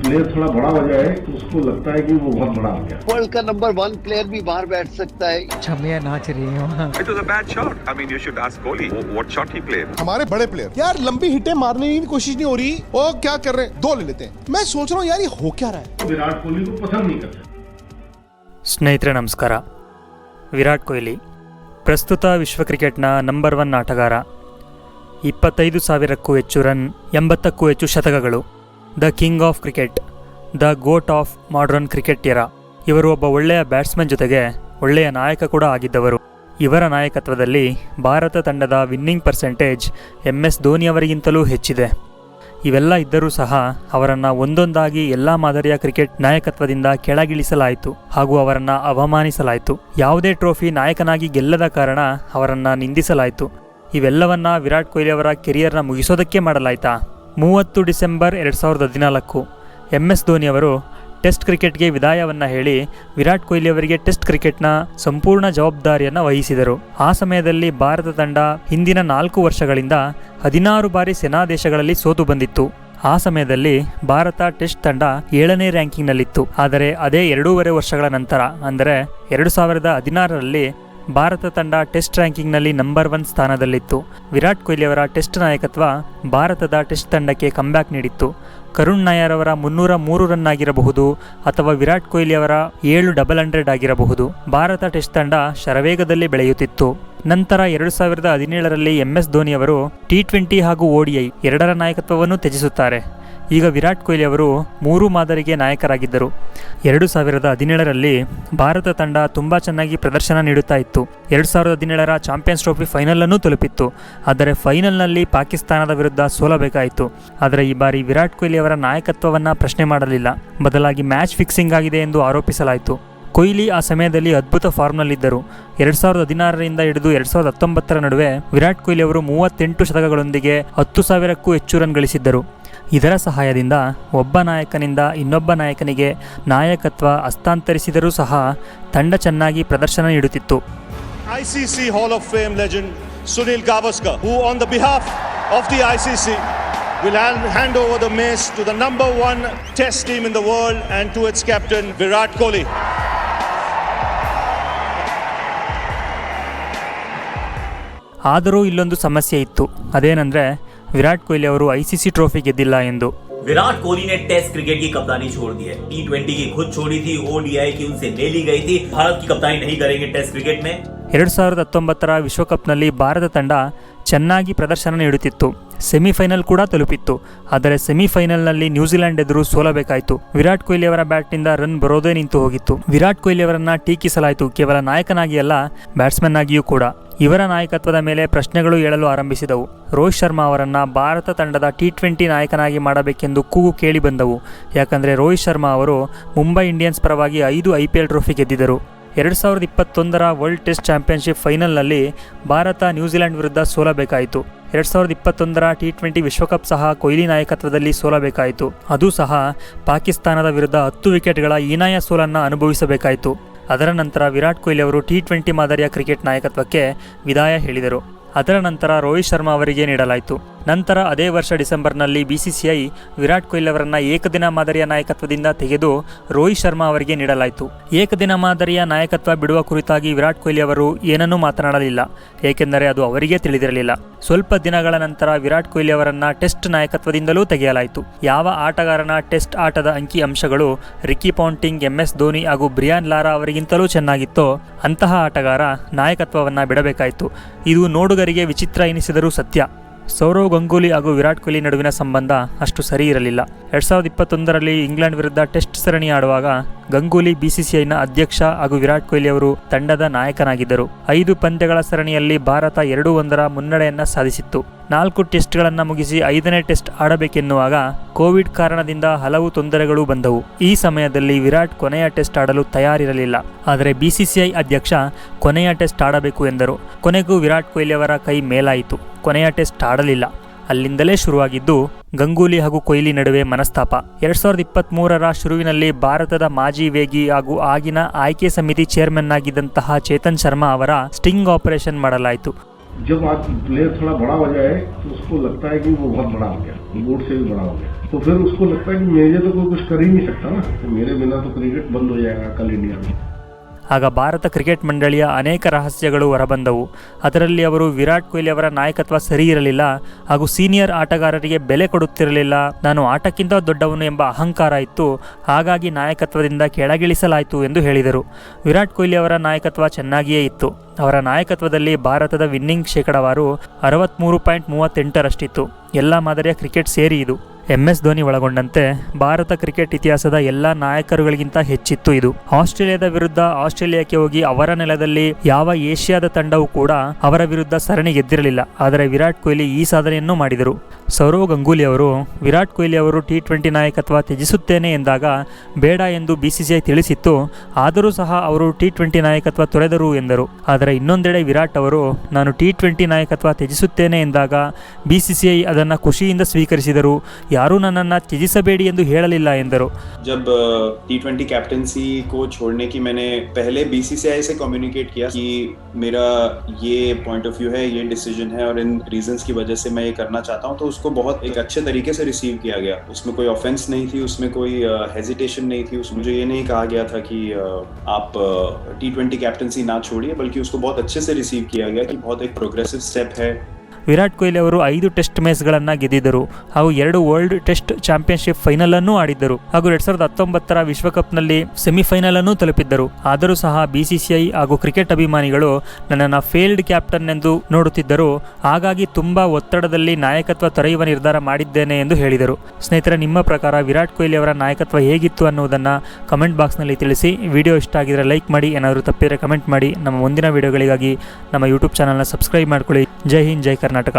Player थोड़ा बड़ा हो जाए तो उसको लगता है कि वो बहुत बड़ा हो गया वर्ल्ड का नंबर वन प्लेयर भी बाहर बैठ सकता है छमिया नाच रही है वहाँ It was a bad shot. I mean, you should ask Kohli wh- what shot he played. हमारे बड़े प्लेयर यार लंबी हिटें मारने की भी कोशिश नहीं हो रही वो क्या कर रहे हैं दो ले लेते हैं मैं सोच रहा हूँ यार ये हो क्या रहा है विराट कोहली को पसंद नहीं करते ಸ್ನೇಹಿತರೆ ನಮಸ್ಕಾರ ವಿರಾಟ್ ಕೊಹ್ಲಿ ಪ್ರಸ್ತುತ ವಿಶ್ವ ಕ್ರಿಕೆಟ್ನ ನಂಬರ್ ಒನ್ ಆಟಗಾರ ಇಪ್ಪತ್ತೈದು ಸಾವಿರಕ್ಕೂ ಹೆಚ್ಚು ರನ್ ಎಂಬತ್ತಕ್ಕೂ ಹೆಚ್ಚು ಶತಕಗಳು The king of cricket, the goat of modern cricket ಎರ ಇವರು ಒಬ್ಬ ಒಳ್ಳೆಯ ಬ್ಯಾಟ್ಸ್ಮನ್ ಜೊತೆಗೆ ಒಳ್ಳೆಯ ನಾಯಕ ಕೂಡ ಆಗಿದ್ದವರು. ಇವರ ನಾಯಕತ್ವದಲ್ಲಿ ಭಾರತ ತಂಡದ ವಿನ್ನಿಂಗ್ ಪರ್ಸೆಂಟೇಜ್ ಎಂ ಎಸ್ ಧೋನಿಯವರಿಗಿಂತಲೂ ಹೆಚ್ಚಿದೆ. ಇವೆಲ್ಲ ಇದ್ದರೂ ಸಹ ಅವರನ್ನು ಒಂದೊಂದಾಗಿ ಎಲ್ಲ ಮಾದರಿಯ ಕ್ರಿಕೆಟ್ ನಾಯಕತ್ವದಿಂದ ಕೆಳಗಿಳಿಸಲಾಯಿತು ಹಾಗೂ ಅವರನ್ನು ಅವಮಾನಿಸಲಾಯಿತು. ಯಾವುದೇ ಟ್ರೋಫಿ ನಾಯಕನಾಗಿ ಗೆಲ್ಲದ ಕಾರಣ ಅವರನ್ನು ನಿಂದಿಸಲಾಯಿತು. ಇವೆಲ್ಲವನ್ನ ವಿರಾಟ್ ಕೊಹ್ಲಿ ಅವರ ಕೆರಿಯರ್ನ ಮುಗಿಸೋದಕ್ಕೆ ಮಾಡಲಾಯಿತಾ? ಮೂವತ್ತು ಡಿಸೆಂಬರ್ ಎರಡು ಸಾವಿರದ ಹದಿನಾಲ್ಕು. ಎಂ ಎಸ್ ಧೋನಿ ಅವರು ಟೆಸ್ಟ್ ಕ್ರಿಕೆಟ್ಗೆ ವಿದಾಯವನ್ನು ಹೇಳಿ ವಿರಾಟ್ ಕೊಹ್ಲಿ ಅವರಿಗೆ ಟೆಸ್ಟ್ ಕ್ರಿಕೆಟ್ನ ಸಂಪೂರ್ಣ ಜವಾಬ್ದಾರಿಯನ್ನು ವಹಿಸಿದರು. ಆ ಸಮಯದಲ್ಲಿ ಭಾರತ ತಂಡ ಹಿಂದಿನ ನಾಲ್ಕು ವರ್ಷಗಳಿಂದ ಹದಿನಾರು ಬಾರಿ ಸೇನಾ ದೇಶಗಳಲ್ಲಿ ಸೋತು ಬಂದಿತ್ತು. ಆ ಸಮಯದಲ್ಲಿ ಭಾರತ ಟೆಸ್ಟ್ ತಂಡ ಏಳನೇ ರ್ಯಾಂಕಿಂಗ್ನಲ್ಲಿತ್ತು. ಆದರೆ ಅದೇ ಎರಡೂವರೆ ವರ್ಷಗಳ ನಂತರ, ಅಂದರೆ ಎರಡು ಸಾವಿರದ ಹದಿನಾರರಲ್ಲಿ ಭಾರತ ತಂಡ ಟೆಸ್ಟ್ ರ್ಯಾಂಕಿಂಗ್ನಲ್ಲಿ ನಂಬರ್ ಒನ್ ಸ್ಥಾನದಲ್ಲಿತ್ತು. ವಿರಾಟ್ ಕೊಹ್ಲಿ ಅವರ ಟೆಸ್ಟ್ ನಾಯಕತ್ವ ಭಾರತದ ಟೆಸ್ಟ್ ತಂಡಕ್ಕೆ ಕಂಬ್ಯಾಕ್ ನೀಡಿತ್ತು. ಕರುಣ್ ನಾಯರ್ ಅವರ ಮುನ್ನೂರ ಮೂರು ರನ್ ಆಗಿರಬಹುದು ಅಥವಾ ವಿರಾಟ್ ಕೊಹ್ಲಿ ಅವರ ಏಳು ಡಬಲ್ ಹಂಡ್ರೆಡ್ ಆಗಿರಬಹುದು. ಭಾರತ ಟೆಸ್ಟ್ ತಂಡ ಶರವೇಗದಲ್ಲಿ ಬೆಳೆಯುತ್ತಿತ್ತು. ನಂತರ ಎರಡು ಸಾವಿರದ ಹದಿನೇಳರಲ್ಲಿ ಎಂ ಎಸ್ ಧೋನಿ ಅವರು ಟಿ ಟ್ವೆಂಟಿ ಹಾಗೂ ಓಡಿಐ ಎರಡರ ನಾಯಕತ್ವವನ್ನು ತ್ಯಜಿಸುತ್ತಾರೆ. ಈಗ ವಿರಾಟ್ ಕೊಹ್ಲಿ ಅವರು ಮೂರು ಮಾದರಿಗೆ ನಾಯಕರಾಗಿದ್ದರು. ಎರಡು ಸಾವಿರದ ಹದಿನೇಳರಲ್ಲಿ ಭಾರತ ತಂಡ ತುಂಬ ಚೆನ್ನಾಗಿ ಪ್ರದರ್ಶನ ನೀಡುತ್ತಾ ಇತ್ತು. ಎರಡು ಸಾವಿರದ ಹದಿನೇಳರ ಚಾಂಪಿಯನ್ಸ್ ಟ್ರೋಫಿ ಫೈನಲನ್ನು ತಲುಪಿತ್ತು. ಆದರೆ ಫೈನಲ್ನಲ್ಲಿ ಪಾಕಿಸ್ತಾನದ ವಿರುದ್ಧ ಸೋಲಬೇಕಾಯಿತು. ಆದರೆ ಈ ಬಾರಿ ವಿರಾಟ್ ಕೊಹ್ಲಿ ಅವರ ನಾಯಕತ್ವವನ್ನು ಪ್ರಶ್ನೆ ಮಾಡಲಿಲ್ಲ. ಬದಲಾಗಿ ಮ್ಯಾಚ್ ಫಿಕ್ಸಿಂಗ್ ಆಗಿದೆ ಎಂದು ಆರೋಪಿಸಲಾಯಿತು. ಕೊಹ್ಲಿ ಆ ಸಮಯದಲ್ಲಿ ಅದ್ಭುತ ಫಾರ್ಮ್ನಲ್ಲಿದ್ದರು. ಎರಡು ಸಾವಿರದ ಹದಿನಾರರಿಂದ ಹಿಡಿದು ಎರಡು ಸಾವಿರದ ಹತ್ತೊಂಬತ್ತರ ನಡುವೆ ವಿರಾಟ್ ಕೊಹ್ಲಿ ಅವರು ಮೂವತ್ತೆಂಟು ಶತಕಗಳೊಂದಿಗೆ ಹತ್ತು ಸಾವಿರಕ್ಕೂ ಹೆಚ್ಚು ರನ್ ಗಳಿಸಿದ್ದರು. ಇದರ ಸಹಾಯದಿಂದ ಒಬ್ಬ ನಾಯಕನಿಂದ ಇನ್ನೊಬ್ಬ ನಾಯಕನಿಗೆ ನಾಯಕತ್ವ ಹಸ್ತಾಂತರಿಸಿದರೂ ಸಹ ತಂಡ ಚೆನ್ನಾಗಿ ಪ್ರದರ್ಶನ ನೀಡುತ್ತಿತ್ತು ICC hall of fame legend Sunil Gavaskar who on the behalf of the ICC will hand hand over the mace to the number one test team in the world and to its captain Virat Kohli. ಆದರೂ ಇಲ್ಲೊಂದು ಸಮಸ್ಯೆ ಇತ್ತು ಅದೇನೆಂದರೆ ವಿರಾಟ್ ಕೊಹ್ಲಿ ಅವರು I C C trophy ಗೆದ್ದಿಲ್ಲ ಎಂದು विराट कोहली ने test cricket की कप्तानी छोड़ दी है टी ट्वेंटी की खुद छोड़ी थी ओडीआई की उनसे ले ली गई थी भारत की कप्तानी नहीं करेंगे टेस्ट क्रिकेट में ಎರಡು ಸಾವಿರದ ಹತ್ತೊಂಬತ್ತರ ವಿಶ್ವಕಪ್ನಲ್ಲಿ ಭಾರತ ತಂಡ ಚೆನ್ನಾಗಿ ಪ್ರದರ್ಶನ ನೀಡುತ್ತಿತ್ತು. ಸೆಮಿಫೈನಲ್ ಕೂಡ ತಲುಪಿತ್ತು. ಆದರೆ ಸೆಮಿಫೈನಲ್ನಲ್ಲಿ ನ್ಯೂಜಿಲೆಂಡ್ ಎದುರು ಸೋಲಬೇಕಾಯಿತು. ವಿರಾಟ್ ಕೊಹ್ಲಿ ಅವರ ಬ್ಯಾಟ್ನಿಂದ ರನ್ ಬರೋದೇ ನಿಂತು ಹೋಗಿತ್ತು. ವಿರಾಟ್ ಕೊಹ್ಲಿ ಅವರನ್ನ ಟೀಕಿಸಲಾಯಿತು. ಕೇವಲ ನಾಯಕನಾಗಿ ಅಲ್ಲ ಬ್ಯಾಟ್ಸ್ಮನ್ ಆಗಿಯೂ ಕೂಡ. ಇವರ ನಾಯಕತ್ವದ ಮೇಲೆ ಪ್ರಶ್ನೆಗಳು ಏಳಲು ಆರಂಭಿಸಿದವು. ರೋಹಿತ್ ಶರ್ಮಾ ಅವರನ್ನು ಭಾರತ ತಂಡದ ಟಿ ಟ್ವೆಂಟಿ ನಾಯಕನಾಗಿ ಮಾಡಬೇಕೆಂದು ಕೂಗು ಕೇಳಿಬಂದವು ಯಾಕಂದರೆ ರೋಹಿತ್ ಶರ್ಮಾ ಅವರು ಮುಂಬೈ ಇಂಡಿಯನ್ಸ್ ಪರವಾಗಿ ಐದು ಐ ಪಿ ಎಲ್ ಟ್ರೋಫಿ ಗೆದ್ದಿದ್ದರು. ಎರಡು ಸಾವಿರದ ಇಪ್ಪತ್ತೊಂದರ ವರ್ಲ್ಡ್ ಟೆಸ್ಟ್ ಚಾಂಪಿಯನ್ಶಿಪ್ ಫೈನಲ್ನಲ್ಲಿ ಭಾರತ ನ್ಯೂಜಿಲೆಂಡ್ ವಿರುದ್ಧ ಸೋಲಬೇಕಾಯಿತು. ಎರಡು ಸಾವಿರದ ಇಪ್ಪತ್ತೊಂದರ ಟಿ ಟ್ವೆಂಟಿ ವಿಶ್ವಕಪ್ ಸಹ ಕೊಹ್ಲಿ ನಾಯಕತ್ವದಲ್ಲಿ ಸೋಲಬೇಕಾಯಿತು. ಅದು ಸಹ ಪಾಕಿಸ್ತಾನದ ವಿರುದ್ಧ ಹತ್ತು ವಿಕೆಟ್ಗಳ ಹೀನಾಯ ಸೋಲನ್ನು ಅನುಭವಿಸಬೇಕಾಯಿತು. ಅದರ ನಂತರ ವಿರಾಟ್ ಕೊಹ್ಲಿ ಅವರು ಟಿ ಟ್ವೆಂಟಿ ಮಾದರಿಯ ಕ್ರಿಕೆಟ್ ನಾಯಕತ್ವಕ್ಕೆ ವಿದಾಯ ಹೇಳಿದರು. ಅದರ ನಂತರ ರೋಹಿತ್ ಶರ್ಮಾ ಅವರಿಗೆ ನೀಡಲಾಯಿತು. ನಂತರ ಅದೇ ವರ್ಷ ಡಿಸೆಂಬರ್ನಲ್ಲಿ ಬಿಸಿಸಿಐ ವಿರಾಟ್ ಕೊಹ್ಲಿ ಅವರನ್ನು ಏಕದಿನ ಮಾದರಿಯ ನಾಯಕತ್ವದಿಂದ ತೆಗೆದು ರೋಹಿತ್ ಶರ್ಮಾ ಅವರಿಗೆ ನೀಡಲಾಯಿತು. ಏಕದಿನ ಮಾದರಿಯ ನಾಯಕತ್ವ ಬಿಡುವ ಕುರಿತಾಗಿ ವಿರಾಟ್ ಕೊಹ್ಲಿ ಅವರು ಏನನ್ನೂ ಮಾತನಾಡಲಿಲ್ಲ. ಏಕೆಂದರೆ ಅದು ಅವರಿಗೆ ತಿಳಿದಿರಲಿಲ್ಲ. ಸ್ವಲ್ಪ ದಿನಗಳ ನಂತರ ವಿರಾಟ್ ಕೊಹ್ಲಿ ಅವರನ್ನು ಟೆಸ್ಟ್ ನಾಯಕತ್ವದಿಂದಲೂ ತೆಗೆಯಲಾಯಿತು. ಯಾವ ಆಟಗಾರನ ಟೆಸ್ಟ್ ಆಟದ ಅಂಕಿ ಅಂಶಗಳು ರಿಕಿ ಪೌಂಟಿಂಗ್ ಎಂಎಸ್ ಧೋನಿ ಹಾಗೂ ಬ್ರಿಯಾನ್ ಲಾರಾ ಅವರಿಗಿಂತಲೂ ಚೆನ್ನಾಗಿತ್ತೋ ಅಂತಹ ಆಟಗಾರ ನಾಯಕತ್ವವನ್ನು ಬಿಡಬೇಕಾಯಿತು. ಇದು ನೋಡುಗರಿಗೆ ವಿಚಿತ್ರ ಎನಿಸಿದರೂ ಸತ್ಯ. ಸೌರವ್ ಗಂಗೂಲಿ ಹಾಗೂ ವಿರಾಟ್ ಕೊಹ್ಲಿ ನಡುವಿನ ಸಂಬಂಧ ಅಷ್ಟು ಸರಿ ಇರಲಿಲ್ಲ. ಎರಡ್ ಸಾವಿರದ ಇಪ್ಪತ್ತೊಂದರಲ್ಲಿ ಇಂಗ್ಲೆಂಡ್ ವಿರುದ್ಧ ಟೆಸ್ಟ್ ಸರಣಿ ಆಡುವಾಗ ಗಂಗೂಲಿ ಬಿಸಿಸಿಐನ ಅಧ್ಯಕ್ಷ ಹಾಗೂ ವಿರಾಟ್ ಕೊಹ್ಲಿ ಅವರು ತಂಡದ ನಾಯಕನಾಗಿದ್ದರು. ಐದು ಪಂದ್ಯಗಳ ಸರಣಿಯಲ್ಲಿ ಭಾರತ ಎರಡು ಒಂದರ ಮುನ್ನಡೆಯನ್ನ ಸಾಧಿಸಿತ್ತು. ನಾಲ್ಕು ಟೆಸ್ಟ್ಗಳನ್ನು ಮುಗಿಸಿ ಐದನೇ ಟೆಸ್ಟ್ ಆಡಬೇಕೆನ್ನುವಾಗ ಕೋವಿಡ್ ಕಾರಣದಿಂದ ಹಲವು ತೊಂದರೆಗಳು ಬಂದವು. ಈ ಸಮಯದಲ್ಲಿ ವಿರಾಟ್ ಕೊನೆಯ ಟೆಸ್ಟ್ ಆಡಲು ತಯಾರಿರಲಿಲ್ಲ. ಆದರೆ ಬಿಸಿಸಿಐ ಅಧ್ಯಕ್ಷ ಕೊನೆಯ ಟೆಸ್ಟ್ ಆಡಬೇಕು ಎಂದರು. ಕೊನೆಗೂ ವಿರಾಟ್ ಕೊಹ್ಲಿ ಅವರ ಕೈ ಮೇಲಾಯಿತು. ಕೊನೆಯ ಟೆಸ್ಟ್ ಆಡಲಿಲ್ಲ. ಅಲ್ಲಿಂದಲೇ ಶುರುವಾಗಿದ್ದು ಗಂಗೂಲಿ ಹಾಗೂ ಕೊಹ್ಲಿ ನಡುವೆ ಮನಸ್ತಾಪ. ಎರಡ್ ಸಾವಿರದ ಇಪ್ಪತ್ತ್ ಮೂರರ ಶುರುವಿನಲ್ಲಿ ಭಾರತದ ಮಾಜಿ ವೇಗಿ ಹಾಗೂ ಆಗಿನ ಆಯ್ಕೆ ಸಮಿತಿ ಚೇರ್ಮನ್ ಆಗಿದ್ದಂತಹ ಚೇತನ್ ಶರ್ಮಾ ಅವರ ಸ್ಟಿಂಗ್ ಆಪರೇಷನ್ ಮಾಡಲಾಯಿತು. जब आज प्लेयर थोड़ा बड़ा हो जाए तो उसको लगता है कि वो बहुत बड़ा हो गया बोर्ड से भी बड़ा हो गया। तो फिर उसको लगता है कि मेरे तो कोई कुछ कर ही नहीं सकता ना। तो मेरे बिना तो क्रिकेट बंद हो जाएगा कल इंडिया में। ಆಗ ಭಾರತ ಕ್ರಿಕೆಟ್ ಮಂಡಳಿಯ ಅನೇಕ ರಹಸ್ಯಗಳು ಹೊರಬಂದವು. ಅದರಲ್ಲಿ ಅವರು ವಿರಾಟ್ ಕೊಹ್ಲಿ ಅವರ ನಾಯಕತ್ವ ಸರಿ ಇರಲಿಲ್ಲ ಹಾಗೂ ಸೀನಿಯರ್ ಆಟಗಾರರಿಗೆ ಬೆಲೆ ಕೊಡುತ್ತಿರಲಿಲ್ಲ. ನಾನು ಆಟಕ್ಕಿಂತ ದೊಡ್ಡವನು ಎಂಬ ಅಹಂಕಾರ ಇತ್ತು. ಹಾಗಾಗಿ ನಾಯಕತ್ವದಿಂದ ಕೆಳಗಿಳಿಸಲಾಯಿತು ಎಂದು ಹೇಳಿದರು. ವಿರಾಟ್ ಕೊಹ್ಲಿ ಅವರ ನಾಯಕತ್ವ ಚೆನ್ನಾಗಿಯೇ ಇತ್ತು. ಅವರ ನಾಯಕತ್ವದಲ್ಲಿ ಭಾರತದ ವಿನ್ನಿಂಗ್ ಶೇಕಡಾವಾರು ಅರವತ್ತ್ಮೂರು ಪಾಯಿಂಟ್ ಮೂವತ್ತೆಂಟರಷ್ಟಿತ್ತು. ಎಲ್ಲ ಮಾದರಿಯ ಕ್ರಿಕೆಟ್ ಸೇರಿ ಇದು. ಎಂ ಎಸ್ ಧೋನಿ ಒಳಗೊಂಡಂತೆ ಭಾರತ ಕ್ರಿಕೆಟ್ ಇತಿಹಾಸದ ಎಲ್ಲ ನಾಯಕರುಗಳಿಗಿಂತ ಹೆಚ್ಚಿತ್ತು ಇದು. ಆಸ್ಟ್ರೇಲಿಯಾದ ವಿರುದ್ಧ ಆಸ್ಟ್ರೇಲಿಯಾಕ್ಕೆ ಹೋಗಿ ಅವರ ನೆಲದಲ್ಲಿ ಯಾವ ಏಷ್ಯಾದ ತಂಡವೂ ಕೂಡ ಅವರ ವಿರುದ್ಧ ಸರಣಿ ಗೆದ್ದಿರಲಿಲ್ಲ. ಆದರೆ ವಿರಾಟ್ ಕೊಹ್ಲಿ ಈ ಸಾಧನೆಯನ್ನು ಮಾಡಿದರು. ಸೌರವ್ ಗಂಗೂಲಿ ಅವರು ವಿರಾಟ್ ಕೊಹ್ಲಿ ಅವರು ಟಿ ಟ್ವೆಂಟಿ ನಾಯಕತ್ವ ತ್ಯಜಿಸುತ್ತೇನೆ ಎಂದಾಗ ಬೇಡ ಎಂದು ಬಿಸಿಸಿಐ ತಿಳಿಸಿತ್ತು ಆದರೂ ಸಹ ಅವರು ಟಿ ಟ್ವೆಂಟಿ ನಾಯಕತ್ವ ತೊರೆದರು ಎಂದರು ಆದರೆ ಇನ್ನೊಂದೆಡೆ ವಿರಾಟ್ ಅವರು ನಾನು ಟಿ ಟ್ವೆಂಟಿ ನಾಯಕತ್ವ ತ್ಯಜಿಸುತ್ತೇನೆ ಎಂದಾಗ ಬಿಸಿಸಿಐ ಅದನ್ನು ಖುಷಿಯಿಂದ ಸ್ವೀಕರಿಸಿದರು ಯಾರೂ ನನ್ನನ್ನು ತ್ಯಜಿಸಬೇಡಿ ಎಂದು ಹೇಳಲಿಲ್ಲ ಎಂದರು जब टी ट्वेंटी कैप्टनसी को छोड़ने की मैंने पहले बीसीसीआई से कम्युनिकेट किया कि मेरा ये पॉइंट ऑफ व्यू है ये डिसीजन है और इन रीजंस की वजह से मैं ये करना चाहता हूँ तो उसको बहुत एक अच्छे तरीके से रिसीव किया गया। उसमें कोई ऑफेंस नहीं थी उसमें कोई हेजिटेशन नहीं थी। उसमें मुझे ये नहीं कहा गया था कि आप टी ट्वेंटी कैप्टनसी ना छोड़िए बल्कि उसको बहुत अच्छे से रिसीव किया गया कि बहुत एक प्रोग्रेसिव स्टेप है। ವಿರಾಟ್ ಕೊಹ್ಲಿ ಅವರು ಐದು ಟೆಸ್ಟ್ ಮ್ಯಾಚ್ಗಳನ್ನು ಗೆದ್ದಿದ್ದರು. ಹಾಗೂ ಎರಡು ವರ್ಲ್ಡ್ ಟೆಸ್ಟ್ ಚಾಂಪಿಯನ್ಶಿಪ್ ಫೈನಲ್ ಅನ್ನು ಆಡಿದ್ದರು. ಹಾಗೂ ಎರಡ್ ಸಾವಿರದ ಹತ್ತೊಂಬತ್ತರ ವಿಶ್ವಕಪ್ನಲ್ಲಿ ಸೆಮಿಫೈನಲ್ ಅನ್ನು ತಲುಪಿದ್ದರು. ಆದರೂ ಸಹ ಬಿಸಿಸಿಐ ಹಾಗೂ ಕ್ರಿಕೆಟ್ ಅಭಿಮಾನಿಗಳು ನನ್ನನ್ನು ಫೇಲ್ಡ್ ಕ್ಯಾಪ್ಟನ್ ಎಂದು ನೋಡುತ್ತಿದ್ದರು. ಹಾಗಾಗಿ ತುಂಬಾ ಒತ್ತಡದಲ್ಲಿ ನಾಯಕತ್ವ ತೊರೆಯುವ ನಿರ್ಧಾರ ಮಾಡಿದ್ದೇನೆ ಎಂದು ಹೇಳಿದರು. ಸ್ನೇಹಿತರೆ, ನಿಮ್ಮ ಪ್ರಕಾರ ವಿರಾಟ್ ಕೊಹ್ಲಿ ಅವರ ನಾಯಕತ್ವ ಹೇಗಿತ್ತು ಅನ್ನೋದನ್ನು ಕಮೆಂಟ್ ಬಾಕ್ಸ್ನಲ್ಲಿ ತಿಳಿಸಿ. ವಿಡಿಯೋ ಇಷ್ಟ ಆಗಿದ್ರೆ ಲೈಕ್ ಮಾಡಿ, ಏನಾದರೂ ತಪ್ಪಿದರೆ ಕಮೆಂಟ್ ಮಾಡಿ. ನಮ್ಮ ಮುಂದಿನ ವಿಡಿಯೋಗಳಿಗಾಗಿ ನಮ್ಮ ಯೂಟ್ಯೂಬ್ ಚಾನಲ್ನ ಸಬ್ಸ್ಕ್ರೈಬ್ ಮಾಡ್ಕೊಳ್ಳಿ. ಜೈ ಹಿಂದ್, ಜೈ ಕರ್ನಾಟಕ.